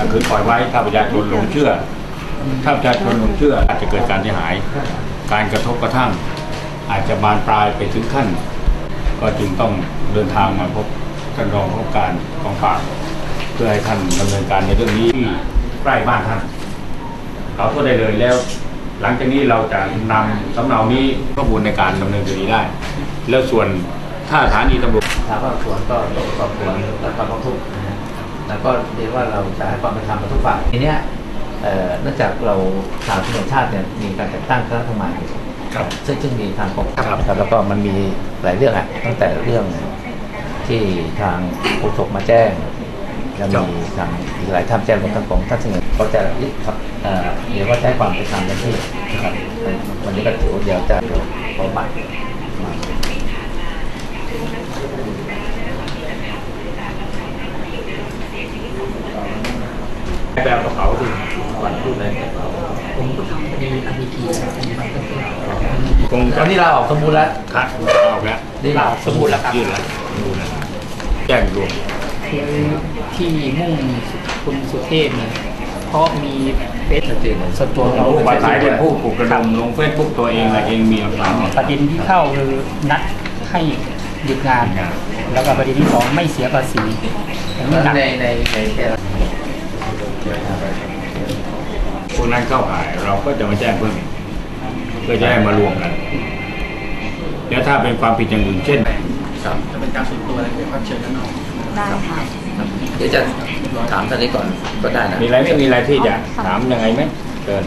ถ้าคือปล่อยไว้ถ้าประชาชนหลงเชื่อ ถ้าประชาชนหลงเชื่อ อาจจะเกิดการเสียหาย การกระทบกระทั่ง อาจจะบานปลายไปถึงขั้น ก็จึงต้องเดินทางมาพบท่านรองผู้การกองปราบเพื่อให้ท่านดำเนินการในเรื่องนี้ที่ใกล้บ้านท่านเขาก็ได้เลยแล้ว หลังจากนี้เราจะนำสำเนานี้ข้อมูลในการดำเนินคดีได้ แล้วส่วนถ้าสถานีตำรวจทางภาคส่วนก็ต้องสอบสวนและความร้องทุก แล้วก็เรียนว่าเราจะให้ความเป็นธรรมกับทุกฝ่ายทีเนี้ยเอ่อเนื่องจากเราทางตำรวจชาติเนี่ยมีการแต่งตั้งคณะทำงานอยู่ครับซึ่งซึ่งมีทางกองทัพครับนะครับแล้วก็มันมีหลายเรื่องอะตั้งแต่เรื่องที่ทางโฆษกมาแจ้งแล้วมีทางอีกหลายท่านแจ้งรวมทั้งของท่านเสนอเขาจะรีบครับเอ่อเดี๋ยวว่าจะให้ความเป็นธรรมกันที่นะครับวันนี้ก็ถือว่าเดี๋ยวจะขอบัตรมา ไปเอากระเป๋าดิวันพูดเลยผมก็ทำคดีอภิธีเป็นบัตรเพื่อนคงตอนนี้เราออกสมบูรณ์แล้วคัดออกแล้วนี่เราสมบูรณ์แล้วครับยื่นแล้วสมบูรณ์แล้วแจ้งรวมคือที่มุ่งคุณสุเทพเนี่ยเพราะมีเฟซส่วนตัวเราผู้ปราศัยเป็นผู้ปลุกระดมลงเฟซบุ๊กตัวเองนะเองมีหลักฐานประเด็นที่เข้าคือนัดให้หยุดงานหยุดงานแล้วก็ประเด็นที่สองไม่เสียภาษีอันนี้หนักในในใน นั้นเข้าข่าย เราก็จะมาแจ้งเพิ่มอีกเพื่อจะได้มารวมกันแล้วถ้าเป็นความผิดอย่างอื่นเช่นครับจะเป็นการส่วนตัวอะไรเดี๋ยวก็เชิญกันเอาได้ค่ะเดี๋ยวจะถามท่านนี้ก่อนก็ได้นะมีอะไรไม่มีอะไรที่จะถามยังไงไหมเชิญ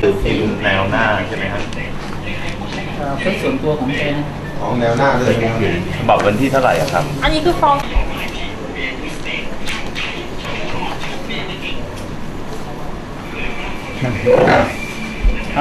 คือทีมแนวหน้าใช่ไหมครับเอ่อเฟซส่วนตัวของแกนะของแนวหน้าเลยฉบับวันที่เท่าไหร่อะครับ อันนี้คือฟ้อง Gracias.